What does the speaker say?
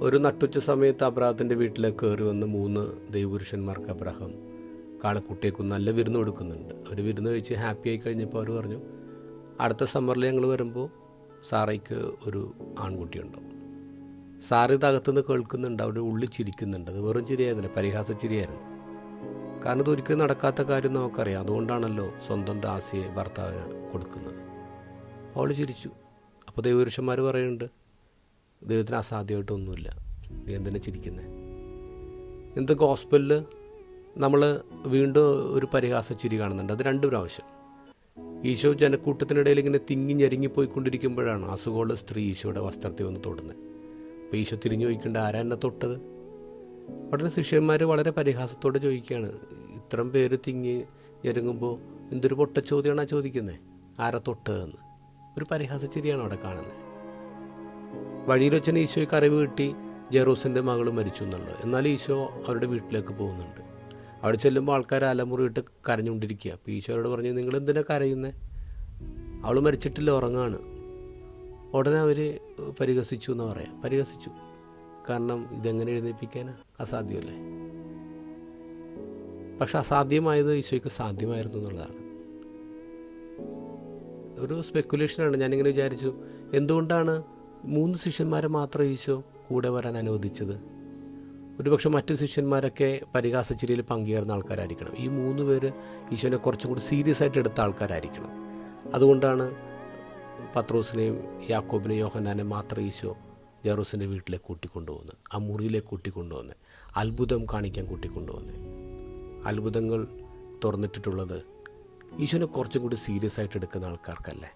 ഒരു നട്ടുച്ച സമയത്ത് അബ്രാഹത്തിന്റെ വീട്ടിലേക്ക് കയറി വന്ന് മൂന്ന് ദൈവപുരുഷന്മാർക്ക് അബ്രാഹം കാളക്കുട്ടിയേക്കും നല്ല വിരുന്ന് കൊടുക്കുന്നുണ്ട്. അവർ വിരുന്ന് കഴിച്ച് ഹാപ്പി ആയി കഴിഞ്ഞപ്പോൾ അവർ പറഞ്ഞു അടുത്ത സമ്മറിൽ ഞങ്ങൾ വരുമ്പോൾ സാറയ്ക്ക് ഒരു ആൺകുട്ടിയുണ്ടോ. സാറ് ഇത് അകത്തുനിന്ന് കേൾക്കുന്നുണ്ട് അവിടെ ഉള്ളിൽ ചിരിക്കുന്നുണ്ട്. അത് വെറും ചിരിയായിരുന്നില്ല പരിഹാസ ചിരിയായിരുന്നു. കാരണം ഇത് ഒരിക്കലും നടക്കാത്ത കാര്യം നമുക്കറിയാം. അതുകൊണ്ടാണല്ലോ സ്വന്തം ദാസിയെ ഭർത്താവിന് കൊടുക്കുന്നത്. അവൾ ചിരിച്ചു. അപ്പോൾ ദൈവപുരുഷന്മാർ പറയുന്നുണ്ട് ദൈവത്തിന് അസാധ്യമായിട്ടൊന്നുമില്ല. നീ തന്നെ ചിരിക്കുന്നത് ഇന്നത്തെ ഗോസ്പലിൽ നമ്മൾ വീണ്ടും ഒരു പരിഹാസ ചിരി കാണുന്നുണ്ട്. അത് രണ്ട് പ്രാവശ്യം. ഈശോ ജനക്കൂട്ടത്തിനിടയിൽ ഇങ്ങനെ തിങ്ങി ഞെരുങ്ങിപ്പോയിക്കൊണ്ടിരിക്കുമ്പോഴാണ് അസുഖമുള്ള സ്ത്രീ ഈശോയുടെ വസ്ത്രത്തെ ഒന്ന് തൊടുന്നത്. അപ്പോൾ ഈശോ തിരിഞ്ഞു ചോദിക്കേണ്ട ആരാ എന്നെ തൊട്ടത്? ഉടനെ ശിഷ്യന്മാർ വളരെ പരിഹാസത്തോടെ ചോദിക്കുകയാണ് ഇത്രയും പേര് തിങ്ങി ഞെരുങ്ങുമ്പോൾ എന്തൊരു പൊട്ട ചോദ്യമാണ് ആ ചോദിക്കുന്നത്? ആരാ തൊട്ടതെന്ന്? ഒരു പരിഹാസ ചിരിയാണ് അവിടെ കാണുന്നത്. വഴിയിൽ വെച്ചാൽ ഈശോയ്ക്ക് അറിവ് കിട്ടി ജെറൂസിന്റെ മകൾ മരിച്ചു എന്നുള്ളത്. എന്നാൽ ഈശോ അവരുടെ വീട്ടിലേക്ക് പോകുന്നുണ്ട്. അവിടെ ചെല്ലുമ്പോൾ ആൾക്കാർ അലമുറിയിട്ട് കരഞ്ഞുകൊണ്ടിരിക്കുക. അപ്പോൾ ഈശോയോട് പറഞ്ഞു നിങ്ങൾ എന്തിനാ കരയുന്നത് അവൾ മരിച്ചിട്ടില്ല ഉറങ്ങാണ്. ഉടനെ അവർ പരിഹസിച്ചു എന്ന് പറയാം. പരിഹസിച്ചു. കാരണം ഇതെങ്ങനെ എഴുന്നേൽപ്പിക്കാനാ? അസാധ്യമല്ലേ? പക്ഷെ അസാധ്യമായത് ഈശോയ്ക്ക് സാധ്യമായിരുന്നു എന്നുള്ളതാണ്. ഒരു സ്പെക്കുലേഷനാണ് ഞാനിങ്ങനെ വിചാരിച്ചു എന്തുകൊണ്ടാണ് മൂന്ന് ശിഷ്യന്മാരെ മാത്രം ഈശോ കൂടെ വരാൻ അനുവദിച്ചത്. ഒരുപക്ഷെ മറ്റു ശിഷ്യന്മാരൊക്കെ പരിഹാസച്ചിരിയിൽ പങ്കുചേർന്ന ആൾക്കാരായിരിക്കണം. ഈ മൂന്ന് പേര് ഈശോനെ കുറച്ചും കൂടി സീരിയസ് ആയിട്ട് എടുത്ത ആൾക്കാരായിരിക്കണം. അതുകൊണ്ടാണ് പത്രോസിനെയും യാക്കോബിനെയും യോഹന്നാനെ മാത്രം ഈശോ ജെറൂസിന്റെ വീട്ടിലേക്ക് കൂട്ടിക്കൊണ്ടുപോകുന്നത് ആ മുറിയിലേക്ക് കൂട്ടിക്കൊണ്ടുപോകുന്നത് അത്ഭുതം കാണിക്കാൻ കൂട്ടിക്കൊണ്ടുപോകുന്നത് അത്ഭുതങ്ങൾ തുറന്നിട്ടിട്ടുള്ളത് ഈശോനെ കുറച്ചും കൂടി സീരിയസ് ആയിട്ട് എടുക്കുന്ന ആൾക്കാർക്കല്ലേ?